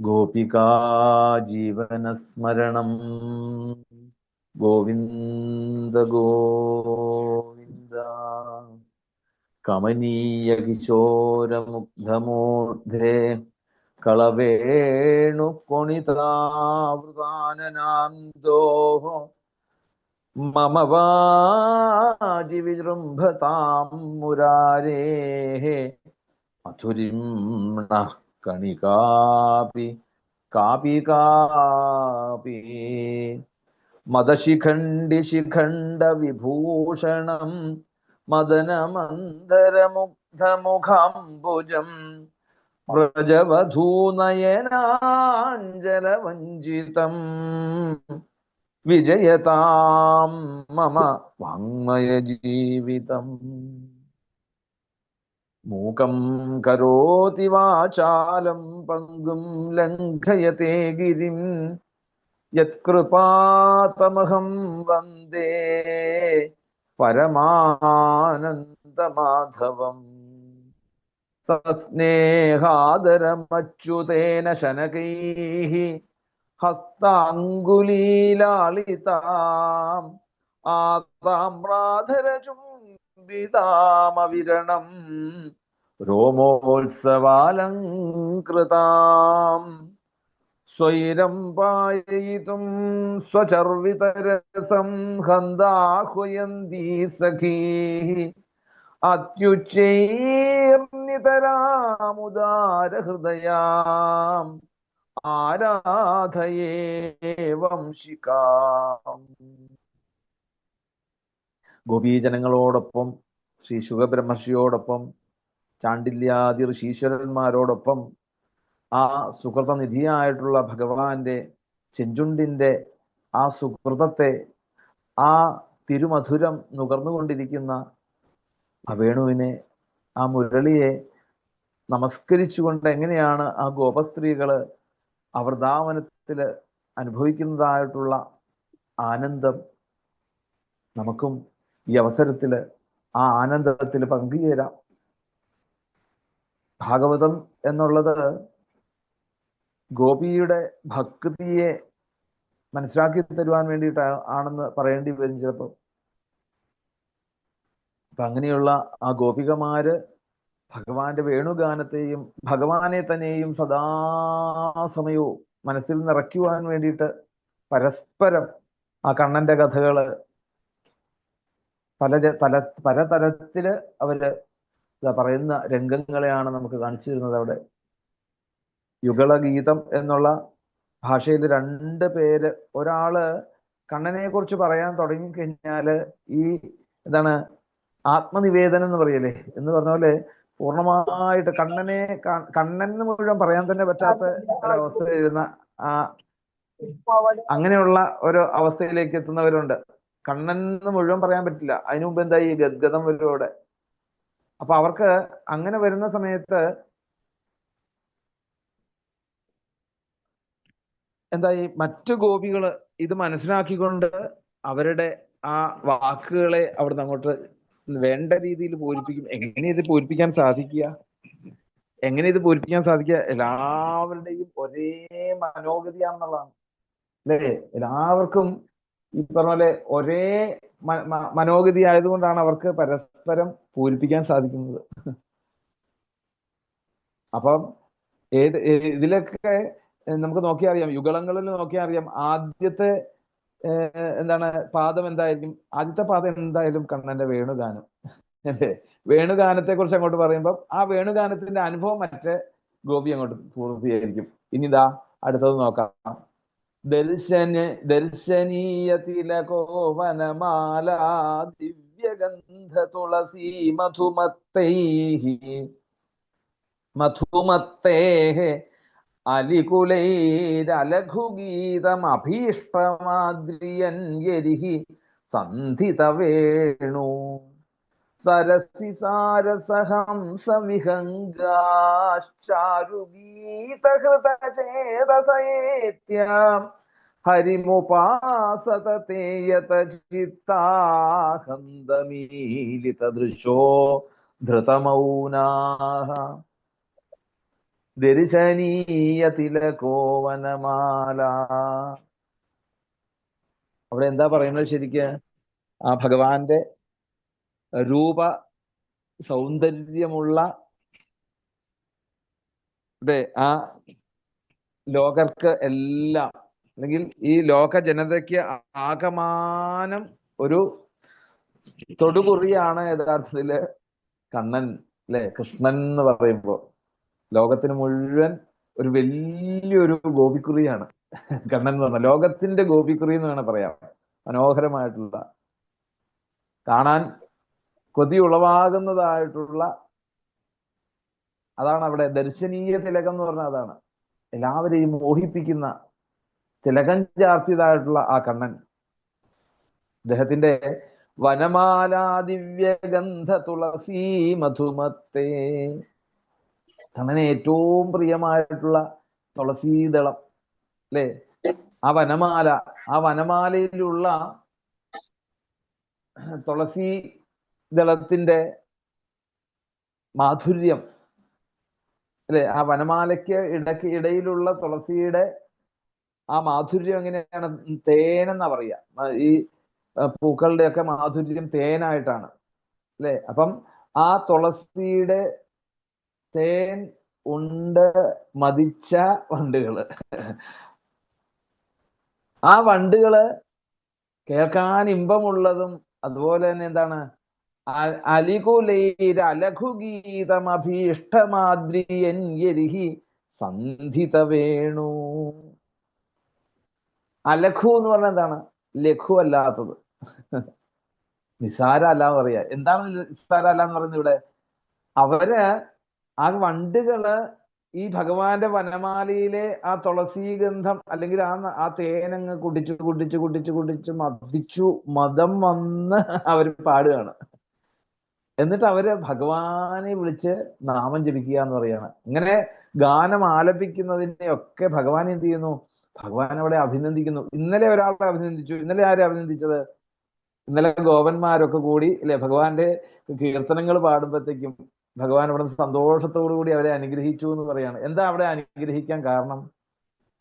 ഗോപികാ ജീവനസ്മരണം. ഗോവിന്ദ ഗോവിന്ദ. കമനീയ കിശോരമുഗ്ധമൂർധേ. കളവേണു കൊണിതാവൃതാനനാന്തോः മമ വാജി വിജൃംഭതാം മുരാരേ മധുരിംണ കണികാപി കാപി കാപി മദശിഖണ്ഡി ശിഖണ്ഡ വിഭൂഷണം മദനമന്ദരമുഗ്ധമുഖാംബുജം വ്രജവധൂനയനാഞ്ജലവഞ്ചിതം വിജയതാം മമ വാങ്മയജീവിതം. മൂകം കരോതി വാചാലം പങ്കും ലംഘയത്തെ ഗിരിം യത്കൃപാതമഹം വന്ദേ പരമാനന്ദമാധവം. സസ്നേഹാദരമച്യുതേന ശനകൈः ഹസ്താങ്കുലീലാളിതാം. ആതാമ്രാധരചുംബിതാമവിരണം രോമോത്സവാലങ്കൃതാം സ്വൈരം പായയിതും സ്വചർവിതരസം ഹന്താഹുയന്തി സഖീ. അത്യുച്ചൈർനിതരാമുദാരഹൃദയാം. ആരാധയേ വംശികാം. ഗോപീജനങ്ങളോടൊപ്പം ശ്രീ ശുഖബ്രഹ്മർഷിയോടൊപ്പം ചാണ്ടില്യാദി ഋഷീശ്വരന്മാരോടൊപ്പം ആ സുഹൃതനിധിയായിട്ടുള്ള ഭഗവാന്റെ ചെഞ്ചുണ്ടിന്റെ ആ സുഹൃതത്തെ ആ തിരുമധുരം നുകർന്നുകൊണ്ടിരിക്കുന്ന ആ വേണുവിനെ ആ മുരളിയെ നമസ്കരിച്ചുകൊണ്ട് എങ്ങനെയാണ് ആ ഗോപസ്ത്രീകൾ ആ അനുഭവിക്കുന്നതായിട്ടുള്ള ആനന്ദം നമുക്കും ഈ അവസരത്തിൽ ആ ആനന്ദത്തിൽ പങ്കുചേരാം. ഭാഗവതം എന്നുള്ളത് ഗോപിയുടെ ഭക്തിയെ മനസ്സിലാക്കി തരുവാൻ വേണ്ടിയിട്ട് ആണെന്ന് പറയേണ്ടി വരും ചിലപ്പോൾ അപ്പൊ അങ്ങനെയുള്ള ആ ഗോപികമാര് ഭഗവാന്റെ വേണുഗാനത്തെയും ഭഗവാനെ തന്നെയും സദാസമയവും മനസ്സിൽ നിറയ്ക്കുവാൻ വേണ്ടിയിട്ട് പരസ്പരം ആ കണ്ണന്റെ കഥകൾ പല തല പലതരത്തിൽ അവർ പറയുന്ന രംഗങ്ങളെയാണ് നമുക്ക് കാണിച്ചു തരുന്നത് അവിടെ. യുഗളഗീതം എന്നുള്ള ഭാഷയിൽ രണ്ട് പേര് ഒരാൾ കണ്ണനെ കുറിച്ച് പറയാൻ തുടങ്ങി കഴിഞ്ഞാൽ ഈ എന്താണ് ആത്മനിവേദനം എന്ന് പറയല്ലേ? എന്ന് പറഞ്ഞ പോലെ പൂർണമായിട്ട് കണ്ണനെ കണ്ണൻ മുഴുവൻ പറയാൻ തന്നെ പറ്റാത്ത ഒരവസ്ഥ വരുന്ന ആ അങ്ങനെയുള്ള ഒരു അവസ്ഥയിലേക്ക് എത്തുന്നവരുണ്ട്. കണ്ണൻ എന്ന് മുഴുവൻ പറയാൻ പറ്റില്ല. അതിനു മുമ്പ് എന്താ ഈ ഗദ്ഗതം വരും അപ്പൊ അവർക്ക് അങ്ങനെ വരുന്ന സമയത്ത് എന്താ ഈ മറ്റു ഗോപികൾ ഇത് മനസ്സിലാക്കിക്കൊണ്ട് അവരുടെ ആ വാക്കുകളെ അവിടുന്ന് അങ്ങോട്ട് വേണ്ട രീതിയിൽ പൂരിപ്പിക്കും. എങ്ങനെ ഇത് പൂരിപ്പിക്കാൻ സാധിക്കുക? എങ്ങനെ ഇത് പൂരിപ്പിക്കാൻ സാധിക്കുക? എല്ലാവരുടെയും ഒരേ മനോഗതിയാണെന്നുള്ളതാണ്. അല്ലേ? എല്ലാവർക്കും ഈ പറഞ്ഞ പോലെ ഒരേ മനോഗതി ആയതുകൊണ്ടാണ് അവർക്ക് പരസ്പരം പൂരിപ്പിക്കാൻ സാധിക്കുന്നത്. അപ്പം ഏത് ഇതിലൊക്കെ നമുക്ക് നോക്കിയാൽ അറിയാം യുഗളങ്ങളിൽ നോക്കിയാൽ അറിയാം ആദ്യത്തെ എന്താണ് പാദം എന്തായിരിക്കും? ആദ്യത്തെ പാദം എന്തായാലും കണ്ണന്റെ വേണുഗാനം. അല്ലേ? വേണുഗാനത്തെ കുറിച്ച് അങ്ങോട്ട് പറയുമ്പോൾ ആ വേണുഗാനത്തിന്റെ അനുഭവം മറ്റേ ഗോപി അങ്ങോട്ട് പൂർത്തിയായിരിക്കും. ഇനിതാ അടുത്തത് നോക്കാം. ദർശന ദർശനീയ തിലകോവനമാല ദിവ്യഗന്ധ തുളസി മധുമത്തൈ മധുമത്തേ അലികുലൈരലഘുഗീതമഭീഷ്ടമാദ്രിയൻ യരിഹി സന്ധിതവേണു ഹരിമുപാസത തേയത ചിത്താഹന്തമീലിത ദൃശോ ധൃതമൗനാഹ. ദർശനീയ തിലകോവനമാല അവിടെ എന്താ പറയുന്നത് ശരിക്ക്? ആ ഭഗവാന്റെ രൂപ സൗന്ദര്യമുള്ള അതെ ആ ലോകർക്ക് എല്ലാം അല്ലെങ്കിൽ ഈ ലോക ജനതയ്ക്ക് ആകമാനം ഒരു തൊടുകുറിയാണ് യഥാർത്ഥത്തിൽ കണ്ണൻ അല്ലെ? കൃഷ്ണൻ എന്ന് പറയുമ്പോ. ലോകത്തിന് മുഴുവൻ ഒരു വലിയൊരു ഗോപിക്കുറിയാണ് കണ്ണൻ എന്ന് പറഞ്ഞ ലോകത്തിന്റെ ഗോപിക്കുറി എന്ന് വേണം പറയാം. മനോഹരമായിട്ടുള്ള. കാണാൻ കൊതി ഉളവാകുന്നതായിട്ടുള്ള അതാണ് അവിടെ ദർശനീയ തിലകം എന്ന് പറഞ്ഞാൽ അതാണ്. എല്ലാവരെയും മോഹിപ്പിക്കുന്ന തിലകം ചാർത്തിയതായിട്ടുള്ള ആ കണ്ണൻ. അദ്ദേഹത്തിന്റെ വനമാലാദിവ്യഗന്ധ തുളസി മധുമത്തേ. കണ്ണന് ഏറ്റവും പ്രിയമായിട്ടുള്ള തുളസീദളം അല്ലേ? ആ വനമാല ആ വനമാലയിലുള്ള തുളസി ദളത്തിന്റെ മാധുര്യം അല്ലെ? ആ വനമാലയ്ക്ക് ഇടയ്ക്ക് ഇടയിലുള്ള തുളസിയുടെ ആ മാധുര്യം എങ്ങനെയാണ്? തേനെന്നാ പറയുക. ഈ പൂക്കളുടെ ഒക്കെ മാധുര്യം തേനായിട്ടാണ് അല്ലെ? അപ്പം ആ തുളസിയുടെ തേൻ ഉണ്ട് മതിച്ച വണ്ടുകൾ. ആ വണ്ടുകൾ കേൾക്കാൻ ഇമ്പമുള്ളതും അതുപോലെ തന്നെ എന്താണ്? അലഘുഗീതമഭീഷ്ടമാദ്രിയൻയരിഹി സന്ധിത വേണു അലഘു എന്ന് പറഞ്ഞാൽ എന്താണ്? ലഘു അല്ലാത്തത്. നിസാര അല്ല പറയാ. എന്താണ് നിസാര അല്ല എന്ന് പറയുന്നത് ഇവിടെ? അവർ ആ വണ്ടുകൾ ഈ ഭഗവാന്റെ വനമാലയിലെ ആ തുളസി ഗന്ധം അല്ലെങ്കിൽ ആ ആ തേനങ്ങ് കുടിച്ചു കുടിച്ചു കുടിച്ചു കുടിച്ചു മദിച്ചു മതം വന്ന് അവർ പാടുകയാണ്. എന്നിട്ട് അവർ ഭഗവാനെ വിളിച്ച് നാമം ജപിക്കുക എന്ന് പറയാണ്. ഇങ്ങനെ ഗാനം ആലപിക്കുന്നതിനെ ഒക്കെ ഭഗവാൻ എന്ത് ചെയ്യുന്നു? ഭഗവാൻ അവിടെ അഭിനന്ദിക്കുന്നു. ഇന്നലെ ഒരാളെ അഭിനന്ദിച്ചു. ഇന്നലെ ആരെ അഭിനന്ദിച്ചത്? ഇന്നലെ ഗോപന്മാരൊക്കെ കൂടി അല്ലെ ഭഗവാന്റെ കീർത്തനങ്ങൾ പാടുമ്പോഴത്തേക്കും ഭഗവാൻ അവിടെ സന്തോഷത്തോടു കൂടി അവരെ അനുഗ്രഹിച്ചു എന്ന് പറയാണ്. എന്താ അവിടെ അനുഗ്രഹിക്കാൻ കാരണം?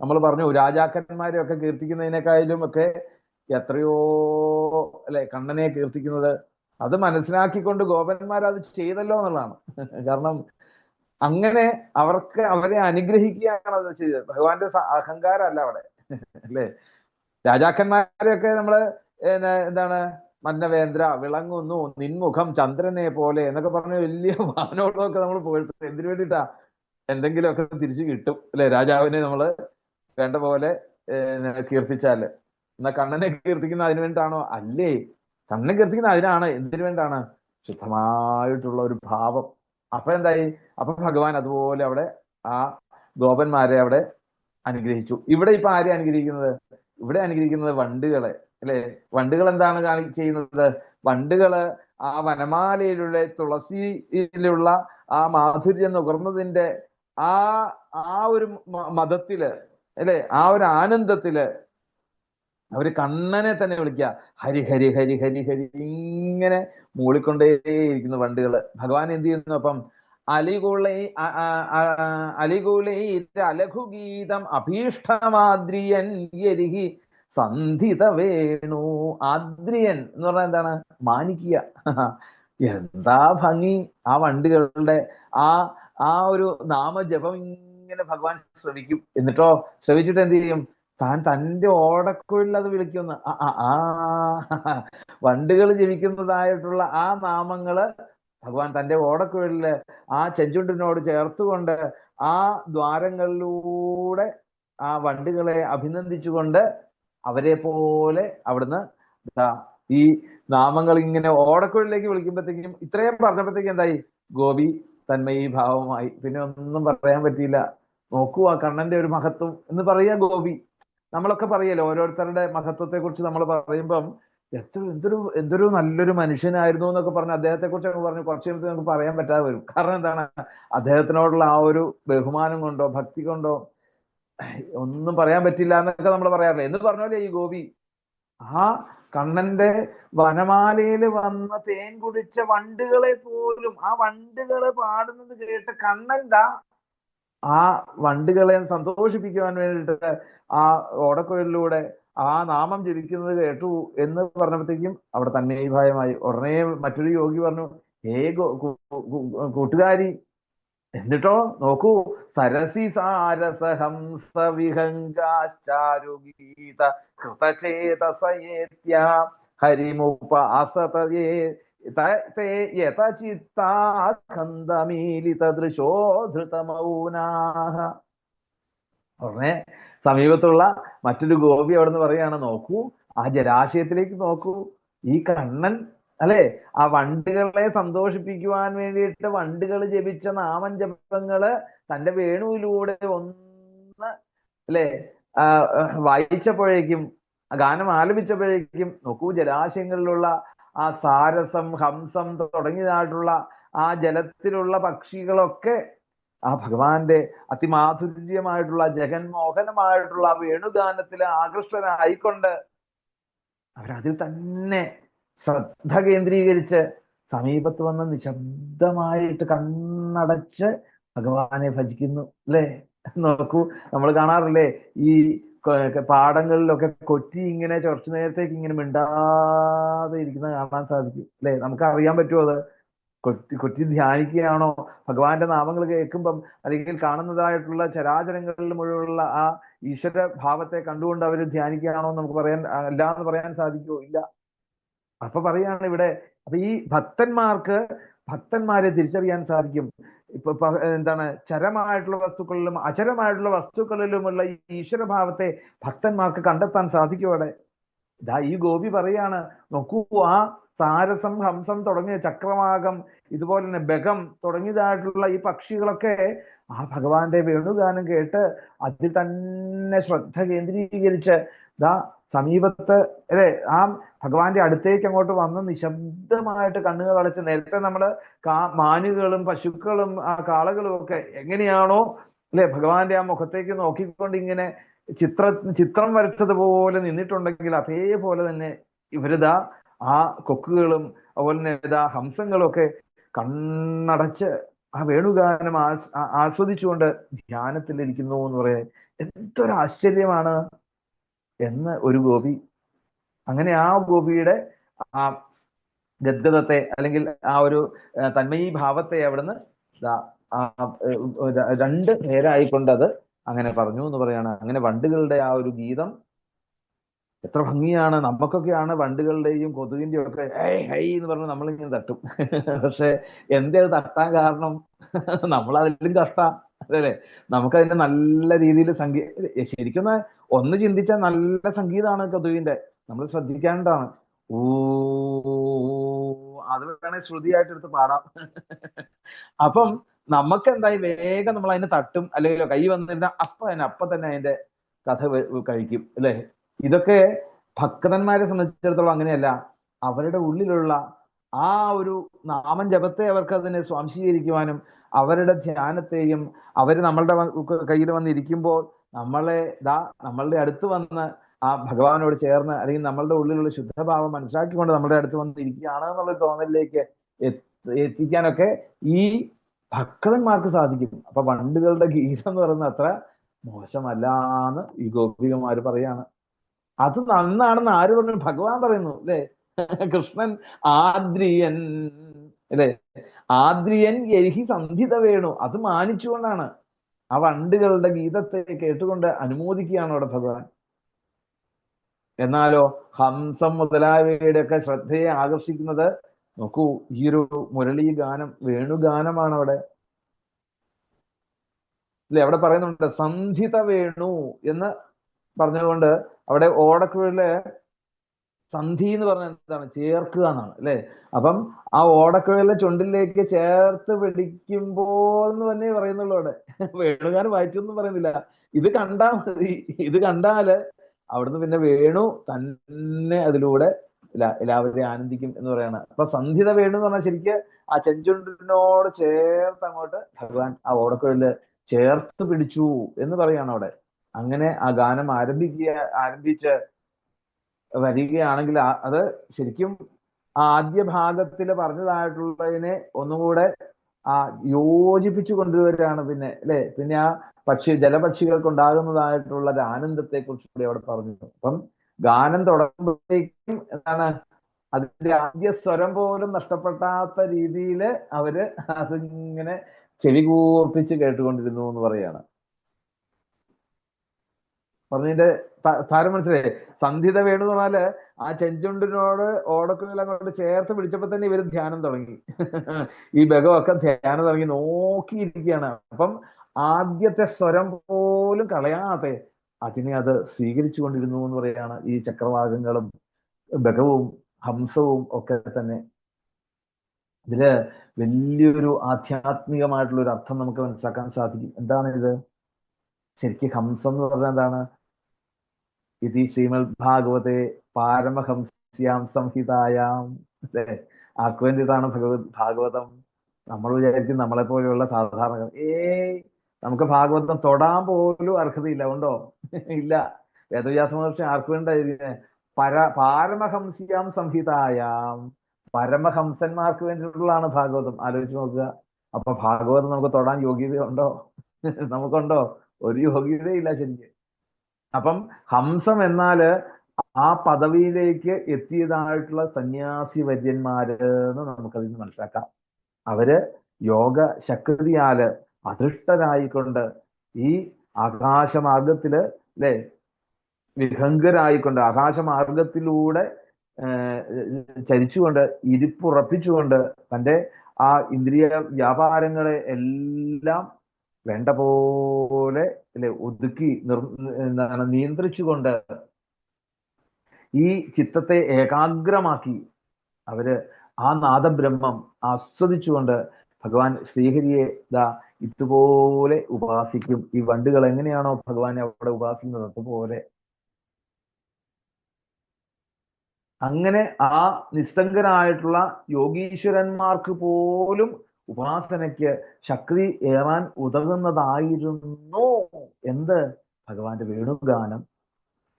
നമ്മൾ പറഞ്ഞു രാജാക്കന്മാരെ ഒക്കെ കീർത്തിക്കുന്നതിനേക്കാളും ഒക്കെ എത്രയോ അല്ലെ കണ്ണനെ കീർത്തിക്കുന്നത് അത് മനസ്സിലാക്കിക്കൊണ്ട് ഗോപന്മാർ അത് ചെയ്തല്ലോ എന്നുള്ളതാണ്. കാരണം അങ്ങനെ അവർക്ക് അവരെ അനുഗ്രഹിക്കുകയാണ് അത് ചെയ്തത്. ഭഗവാന്റെ അഹങ്കാരമല്ല അവിടെ. അല്ലേ? രാജാക്കന്മാരെയൊക്കെ നമ്മൾ എന്താണ്? മന്നവേന്ദ്ര വിളങ്ങുന്നു നിൻമുഖം ചന്ദ്രനെ പോലെ എന്നൊക്കെ പറഞ്ഞ വലിയ വാഹനങ്ങളൊക്കെ നമ്മൾ പോയിട്ട് എന്തിനു വേണ്ടിയിട്ടാ? എന്തെങ്കിലുമൊക്കെ തിരിച്ചു കിട്ടും. അല്ലെ? രാജാവിനെ നമ്മൾ വേണ്ട പോലെ കീർത്തിച്ചാൽ. എന്നാ കണ്ണനെ കീർത്തിക്കുന്ന അതിനു വേണ്ടിയിട്ടാണോ? അല്ലേ? കണ്ണനെ കീർത്തിക്കുന്ന അതിനാണ് എന്തിനു വേണ്ടാണ്? ശുദ്ധമായിട്ടുള്ള ഒരു ഭാവം. അപ്പൊ എന്തായി? അപ്പൊ ഭഗവാൻ അതുപോലെ അവിടെ ആ ഗോപന്മാരെ അവിടെ അനുഗ്രഹിച്ചു. ഇവിടെ ഇപ്പൊ ആരെ അനുഗ്രഹിക്കുന്നത്? ഇവിടെ അനുഗ്രഹിക്കുന്നത് വണ്ടുകളെ. അല്ലെ? വണ്ടുകൾ എന്താണ് കാണി ചെയ്യുന്നത്? വണ്ടുകൾ ആ വനമാലയിലുള്ള തുളസിയിലുള്ള ആ മാധുര്യം നുകർന്നതിന്റെ ആ ആ ഒരു മതത്തിൽ അല്ലെ? ആ ഒരു ആനന്ദത്തിൽ അവർ കണ്ണനെ തന്നെ വിളിക്കുക. ഹരി ഹരി ഹരി ഹരി ഹരി ഇങ്ങനെ മൂളിക്കൊണ്ടേയിരിക്കുന്നു വണ്ടുകൾ. ഭഗവാൻ എന്ത് ചെയ്യുന്നു അപ്പം? അലികുളൈ അലികുലൈ അലഘുഗീതം അഭീഷ്ടമാദ്രിയൻ യരിഹി സന്ധിത വേണു. ആദ്രിയൻ എന്ന് പറഞ്ഞാൽ എന്താണ്? മാനിക്കുക എന്താ ഭംഗി? ആ വണ്ടികളുടെ ആ ആ ഒരു നാമജപം ഇങ്ങനെ ഭഗവാൻ ശ്രവിക്കും. എന്നിട്ടോ ശ്രവിച്ചിട്ട് എന്ത് ചെയ്യും? താൻ തന്റെ ഓടക്കുഴലിൽ അത് വിളിക്കുന്ന ആ വണ്ടുകൾ ജപിക്കുന്നതായിട്ടുള്ള ആ നാമങ്ങൾ ഭഗവാൻ തന്റെ ഓടക്കുഴലിൽ ആ ചെഞ്ചുണ്ടിനോട് ചേർത്തുകൊണ്ട് ആ ദ്വാരങ്ങളിലൂടെ ആ വണ്ടുകളെ അഭിനന്ദിച്ചുകൊണ്ട് അവരെ പോലെ അവിടുന്ന് ഈ നാമങ്ങൾ ഇങ്ങനെ ഓടക്കുഴലിലേക്ക് വിളിക്കുമ്പോഴത്തേക്കും ഇത്രയും പറഞ്ഞപ്പോഴത്തേക്കും എന്തായി? ഗോപി തന്മയി ഭാവമായി പിന്നെ ഒന്നും പറയാൻ പറ്റിയില്ല. നോക്കൂ ആ കണ്ണന്റെ ഒരു മഹത്വം എന്ന് പറയുക ഗോപി. നമ്മളൊക്കെ പറയല്ലോ ഓരോരുത്തരുടെ മഹത്വത്തെ കുറിച്ച് നമ്മൾ പറയുമ്പം എത്ര എന്തൊരു എന്തൊരു നല്ലൊരു മനുഷ്യനായിരുന്നു എന്നൊക്കെ പറഞ്ഞു അദ്ദേഹത്തെ കുറിച്ച് പറഞ്ഞു കുറച്ച് കഴിയുമ്പോൾ നമുക്ക് പറയാൻ പറ്റാതെ വരും. കാരണം എന്താണ്? അദ്ദേഹത്തിനോടുള്ള ആ ഒരു ബഹുമാനം കൊണ്ടോ ഭക്തി കൊണ്ടോ ഒന്നും പറയാൻ പറ്റില്ല എന്നൊക്കെ നമ്മൾ പറയാറില്ല? എന്ന് പറഞ്ഞോലേ ഈ ഗോപി. ആ കണ്ണന്റെ വനമാലയിൽ വന്ന തേൻ കുടിച്ച വണ്ടുകളെ പോലും ആ വണ്ടുകളെ പാടുന്നത് കേട്ട് കണ്ണൻ ആ വണ്ടുകളെ സന്തോഷിപ്പിക്കുവാൻ വേണ്ടിയിട്ട് ആ ഓടക്കുഴലിലൂടെ ആ നാമം ജപിക്കുന്നത് കേട്ടു എന്ന് പറഞ്ഞപ്പോഴത്തേക്കും അവിടെ തന്നെ ഈ ഭയമായി ഉടനെ മറ്റൊരു യോഗി പറഞ്ഞു ഏ കൂട്ടുകാരി എന്നിട്ടോ നോക്കൂ സരസി സാരസ ഹംസ ഹരിമുപാസതയേ ത- തേ യഥചിത്താഖണ്ഡമീലിതദൃശോ ധൃതമൗനാഹ ഉടനെ സമീപത്തുള്ള മറ്റൊരു ഗോപി അവിടെ നിന്ന് നോക്കൂ ആ ജലാശയത്തിലേക്ക് നോക്കൂ. ഈ കണ്ണൻ അല്ലെ? ആ വണ്ടുകളെ സന്തോഷിപ്പിക്കുവാൻ വേണ്ടിയിട്ട് വണ്ടുകൾ ജപിച്ച നാമൻ ജപങ്ങൾ തന്റെ വേണുവിലൂടെ ഒന്ന് അല്ലെ? വായിച്ചപ്പോഴേക്കും ഗാനം ആലപിച്ചപ്പോഴേക്കും നോക്കൂ ജലാശയങ്ങളിലുള്ള ആ സാരസം ഹംസം തുടങ്ങിയതായിട്ടുള്ള ആ ജലത്തിലുള്ള പക്ഷികളൊക്കെ ആ ഭഗവാന്റെ അതിമാധുര്യമായിട്ടുള്ള ജഗന്മോഹനമായിട്ടുള്ള വേണുഗാനത്തിൽ ആകൃഷ്ടരായിക്കൊണ്ട് അവരതിൽ തന്നെ ശ്രദ്ധ കേന്ദ്രീകരിച്ച് സമീപത്ത് വന്ന് നിശബ്ദമായിട്ട് കണ്ണടച്ച് ഭഗവാനെ ഭജിക്കുന്നു അല്ലേ? നോക്കൂ നമ്മൾ കാണാറില്ലേ ഈ പാടങ്ങളിലൊക്കെ കൊറ്റി ഇങ്ങനെ കുറച്ചു നേരത്തേക്ക് ഇങ്ങനെ മിണ്ടാതെ ഇരിക്കുന്ന കാണാൻ സാധിക്കും. അല്ലെ? നമുക്ക് അറിയാൻ പറ്റുമോ അത്? കൊറ്റി കൊറ്റി ധ്യാനിക്കുകയാണോ? ഭഗവാന്റെ നാമങ്ങൾ കേൾക്കുമ്പം അല്ലെങ്കിൽ കാണുന്നതായിട്ടുള്ള ചരാചരങ്ങളിൽ മുഴുവനുള്ള ആ ഈശ്വര ഭാവത്തെ കണ്ടുകൊണ്ട് അവർ ധ്യാനിക്കുകയാണോ നമുക്ക് പറയാൻ അല്ല എന്ന് പറയാൻ സാധിക്കുമോ? ഇല്ല. അപ്പൊ പറയാണ് ഇവിടെ അപ്പൊ ഈ ഭക്തന്മാർക്ക് ഭക്തന്മാരെ തിരിച്ചറിയാൻ സാധിക്കും. ഇപ്പൊ എന്താണ് ചരമായിട്ടുള്ള വസ്തുക്കളിലും അചരമായിട്ടുള്ള വസ്തുക്കളിലുമുള്ള ഈശ്വരഭാവത്തെ ഭക്തന്മാർക്ക് കണ്ടെത്താൻ സാധിക്കും അവിടെ. ഇതാ ഈ ഗോപി പറയാണ് നോക്കൂ ആ സാരസം ഹംസം തുടങ്ങിയ ചക്രവാകം ഇതുപോലെ തന്നെ ബഗം തുടങ്ങിയതായിട്ടുള്ള ഈ പക്ഷികളൊക്കെ ആ ഭഗവാന്റെ വേണുഗാനം കേട്ട് അതിൽ തന്നെ ശ്രദ്ധ കേന്ദ്രീകരിച്ച് ദാ സമീപത്ത് അല്ലെ? ആ ഭഗവാന്റെ അടുത്തേക്ക് അങ്ങോട്ട് വന്ന് നിശബ്ദമായിട്ട് കണ്ണുകൾ അടച്ച് നേരത്തെ നമ്മൾ കാ മാനുകളും പശുക്കളും ആ കാളകളും ഒക്കെ എങ്ങനെയാണോ അല്ലെ? ഭഗവാന്റെ ആ മുഖത്തേക്ക് നോക്കിക്കൊണ്ട് ഇങ്ങനെ ചിത്ര ചിത്രം വരച്ചതുപോലെ നിന്നിട്ടുണ്ടെങ്കിൽ അതേപോലെ തന്നെ ഇവരിതാ ആ കൊക്കുകളും അതുപോലെ തന്നെ ഇതാ ഹംസങ്ങളും ഒക്കെ കണ്ണടച്ച് ആ വേണുഗാനം ആസ്വദിച്ചുകൊണ്ട് ധ്യാനത്തിലിരിക്കുന്നു എന്ന് പറയാൻ എന്തൊരു ആശ്ചര്യമാണ്. എന്ന് ഒരു ഗോപി. അങ്ങനെ ആ ഗോപിയുടെ ആ ഗദ്ഗതത്തെ അല്ലെങ്കിൽ ആ ഒരു തന്മയി ഭാവത്തെ അവിടുന്ന് രണ്ട് നേരായിക്കൊണ്ട് അത് അങ്ങനെ പറഞ്ഞു എന്ന് പറയാണ്. അങ്ങനെ വണ്ടുകളുടെ ആ ഒരു ഗീതം എത്ര ഭംഗിയാണ്. നമുക്കൊക്കെയാണ് വണ്ടുകളുടെയും കൊതുകിന്റെയും ഒക്കെ ഏയ് ഹൈ എന്ന് പറഞ്ഞ് നമ്മളിങ്ങനെ തട്ടും. പക്ഷെ എന്തേ തട്ടാൻ കാരണം? നമ്മൾ അതിലും കഷ്ട അല്ലേ? നമുക്കതിന്റെ നല്ല രീതിയിൽ സംഗീ ശരിക്കും ഒന്ന് ചിന്തിച്ചാൽ നല്ല സംഗീതമാണ് കഥുവിന്റെ നമ്മൾ ശ്രദ്ധിക്കേണ്ടതാണ് ഓ അത് വേണേ ശ്രുതിയായിട്ട് എടുത്ത് പാടാം. അപ്പം നമുക്ക് എന്തായി വേഗം നമ്മൾ അതിനെ തട്ടും അല്ലെങ്കിൽ കൈ വന്നിരുന്ന അപ്പൊ തന്നെ അപ്പൊ തന്നെ അതിന്റെ കഥ കഴിക്കും അല്ലെ? ഇതൊക്കെ ഭക്തന്മാരെ സംബന്ധിച്ചിടത്തോളം അങ്ങനെയല്ല. അവരുടെ ഉള്ളിലുള്ള ആ ഒരു നാമം ജപത്തെ അവർക്ക് അതിനെ സ്വാംശീകരിക്കുവാനും അവരുടെ ധ്യാനത്തെയും അവർ നമ്മളുടെ കയ്യിൽ വന്നിരിക്കുമ്പോൾ നമ്മളെ ദാ നമ്മളുടെ അടുത്ത് വന്ന് ആ ഭഗവാനോട് ചേർന്ന് അല്ലെങ്കിൽ നമ്മളുടെ ഉള്ളിലുള്ള ശുദ്ധഭാവം മനസ്സിലാക്കിക്കൊണ്ട് നമ്മളുടെ അടുത്ത് വന്നിരിക്കുകയാണ് എന്നുള്ള തോന്നലിലേക്ക് എത്തി- എത്തിക്കാനൊക്കെ ഈ ഭക്തന്മാർക്ക് സാധിക്കും. അപ്പൊ പണ്ടുകളുടെ ഗീതം എന്ന് പറയുന്നത് അത്ര മോശമല്ല എന്ന് ഈ ഗോപികമാര് പറയാണ്. അത് നന്നാണെന്ന് ആര് പറഞ്ഞു? ഭഗവാൻ പറയുന്നു അല്ലേ? കൃഷ്ണൻ ആദ്രിയൻ. അല്ലേ? ആദ്രിയൻ എരിഹി സന്ധിത വേണു. അത് മാനിച്ചുകൊണ്ടാണ് ആ വണ്ടുകളുടെ ഗീതത്തെ കേട്ടുകൊണ്ട് അനുമോദിക്കുകയാണ് അവിടെ ഭഗവാൻ. എന്നാലോ ഹംസം മുതലായവയുടെ ഒക്കെ ശ്രദ്ധയെ ആകർഷിക്കുന്നത് നോക്കൂ ഈ ഒരു മുരളി ഗാനം വേണുഗാനമാണ് അവിടെ. അല്ലെ? അവിടെ പറയുന്നുണ്ട് സന്ധിത വേണു എന്ന് പറഞ്ഞുകൊണ്ട് അവിടെ ഓടക്കുഴലിൽ സന്ധി എന്ന് പറഞ്ഞാൽ എന്താണ്? ചേർക്കുക എന്നാണ് അല്ലെ? അപ്പം ആ ഓടക്കുഴലിലെ ചുണ്ടിലേക്ക് ചേർത്ത് പിടിക്കുമ്പോൾ എന്ന് തന്നെ പറയുന്നുള്ളൂ അവിടെ. വേണുകാരൻ വായിച്ചു എന്ന് പറയുന്നില്ല. ഇത് കണ്ടാൽ മതി. ഇത് കണ്ടാൽ അവിടുന്ന് പിന്നെ വേണു തന്നെ അതിലൂടെ എല്ലാ- എല്ലാവരെയും ആനന്ദിക്കും എന്ന് പറയാണ്. അപ്പൊ സന്ധ്യത വേണു എന്ന് പറഞ്ഞാൽ ശരിക്ക് ആ ചെഞ്ചുണ്ടിനോട് ചേർത്ത് അങ്ങോട്ട് ഭഗവാൻ ആ ഓടക്കുഴലിൽ ചേർത്ത് പിടിച്ചു എന്ന് പറയാണ് അവിടെ. അങ്ങനെ ആ ഗാനം ആരംഭിക്കുക ആരംഭിച്ച് വരികയാണെങ്കിൽ അത് ശരിക്കും ആദ്യ ഭാഗത്തിൽ പറഞ്ഞതായിട്ടുള്ളതിനെ ഒന്നുകൂടെ ആ യോജിപ്പിച്ചു കൊണ്ടുവരികയാണ് പിന്നെ അല്ലെ? പിന്നെ ആ പക്ഷി ജലപക്ഷികൾക്ക് ഉണ്ടാകുന്നതായിട്ടുള്ള ഒരു ആനന്ദത്തെ കുറിച്ച് കൂടി അവിടെ പറഞ്ഞു. അപ്പം ഗാനം തുടങ്ങുമ്പോഴേക്കും എന്താണ് അതിന്റെ ആദ്യ സ്വരം പോലും നഷ്ടപ്പെടാത്ത രീതിയിൽ അവർ അതിങ്ങനെ ചെവി കൂർപ്പിച്ച് കേട്ടുകൊണ്ടിരുന്നു എന്ന് പറയാണ് പറഞ്ഞതിന്റെ താരം മനസ്സിലായി. സന്ധിത വേണു എന്ന് പറഞ്ഞാൽ ആ ചെഞ്ചുണ്ടിനോട് ഓടക്കുഴൽ കൊണ്ട് ചേർത്ത് പിടിച്ചപ്പോ തന്നെ ഇവർ ധ്യാനം തുടങ്ങി. ഈ ബഗമൊക്കെ ധ്യാനം തുടങ്ങി നോക്കിയിരിക്കുകയാണ്. അപ്പം ആദ്യത്തെ സ്വരം പോലും കളയാതെ അതിനെ അത് സ്വീകരിച്ചു കൊണ്ടിരുന്നു എന്ന് പറയാണ് ഈ ചക്രവാകങ്ങളും ബഗവും ഹംസവും ഒക്കെ തന്നെ. ഇതിൽ വലിയൊരു ആധ്യാത്മികമായിട്ടുള്ള ഒരു അർത്ഥം നമുക്ക് മനസ്സിലാക്കാൻ സാധിക്കും. എന്താണ് ഇത് ശരിക്കും ഹംസം എന്ന് പറഞ്ഞാൽ എന്താണ്? ഇതി ശ്രീമദ് ഭാഗവതെ പാരമഹംസ്യാം സംഹിതായാം. അല്ലേ? വേണ്ടിയിട്ടാണ് ഭഗവത് ഭാഗവതം? നമ്മൾ വിചാരിക്കും നമ്മളെ പോലെയുള്ള സാധാരണ ഏയ്! നമുക്ക് ഭാഗവതം തൊടാൻ പോലും അർഹതയില്ല. ഉണ്ടോ? ഇല്ല. വേദവ്യാസ മഹർഷി ആർക്ക് വേണ്ടിയിരിക്കുന്നത് പര പാരമഹംസ്യാം സംഹിതായാം. പരമഹംസന്മാർക്ക് വേണ്ടിയിട്ടുള്ളതാണ് ഭാഗവതം. ആലോചിച്ച് നോക്കുക. അപ്പൊ ഭാഗവതം നമുക്ക് തൊടാൻ യോഗ്യതയുണ്ടോ? നമുക്കുണ്ടോ? ഒരു യോഗ്യതയില്ല ശരിക്കും. അപ്പം ഹംസം എന്നാൽ ആ പദവിയിലേക്ക് എത്തിയതായിട്ടുള്ള സന്യാസി വര്യന്മാര് എന്ന് നമുക്കതിൽ നിന്ന് മനസ്സിലാക്കാം. അവർ യോഗ ശക്തിയാൽ അധൃഷ്ടരായിക്കൊണ്ട് ഈ ആകാശമാർഗത്തിൽ അല്ലെ വിഹംഗരായിക്കൊണ്ട് ആകാശമാർഗത്തിലൂടെ ചരിച്ചുകൊണ്ട് ഇരിപ്പുറപ്പിച്ചുകൊണ്ട് തന്റെ ആ ഇന്ദ്രിയ വ്യാപാരങ്ങളെ എല്ലാം വേണ്ട പോലെ അല്ലെ ഒതുക്കി നിർ എന്താണ് നിയന്ത്രിച്ചുകൊണ്ട് ഈ ചിത്തത്തെ ഏകാഗ്രമാക്കി അവർ ആ നാദബ്രഹ്മം ആസ്വദിച്ചുകൊണ്ട് ഭഗവാൻ ശ്രീഹരിയെ ദാ ഇതുപോലെ ഉപാസിക്കും. ഈ വണ്ടുകൾ എങ്ങനെയാണോ ഭഗവാനെ അവിടെ ഉപാസിക്കുന്നത് അതുപോലെ. അങ്ങനെ ആ നിസ്സംഗരായിട്ടുള്ള യോഗീശ്വരന്മാർക്ക് പോലും ഉപാസനയ്ക്ക് ശക്തി ഏറാൻ ഉതകുന്നതായിരുന്നു. എന്ത്? ഭഗവാന്റെ വേണുഗാനം.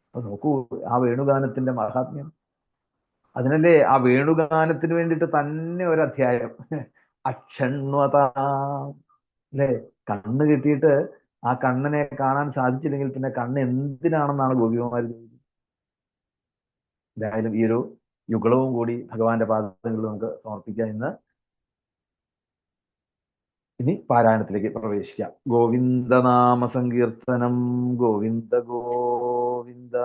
അപ്പൊ നോക്കൂ ആ വേണുഗാനത്തിന്റെ മഹാത്മ്യം. അതിനല്ലേ ആ വേണുഗാനത്തിന് വേണ്ടിയിട്ട് തന്നെ ഒരു അധ്യായം. അക്ഷണ്വത. അല്ലേ? കണ്ണ് കിട്ടിയിട്ട് ആ കണ്ണിനെ കാണാൻ സാധിച്ചില്ലെങ്കിൽ പിന്നെ കണ്ണ് എന്തിനാണെന്നാണ് ഗോപികമാർ ചോദിച്ചത് എന്തായാലും ഈ ഒരു യുഗളവും കൂടി ഭഗവാന്റെ പാദങ്ങളിൽ നമുക്ക് സമർപ്പിക്കാം ഇന്ന്. ഇനി പാരായണത്തിലേക്ക് പ്രവേശിക്കാം. ഗോവിന്ദനാമ സങ്കീർത്തനം. ഗോവിന്ദ ഗോവിന്ദ.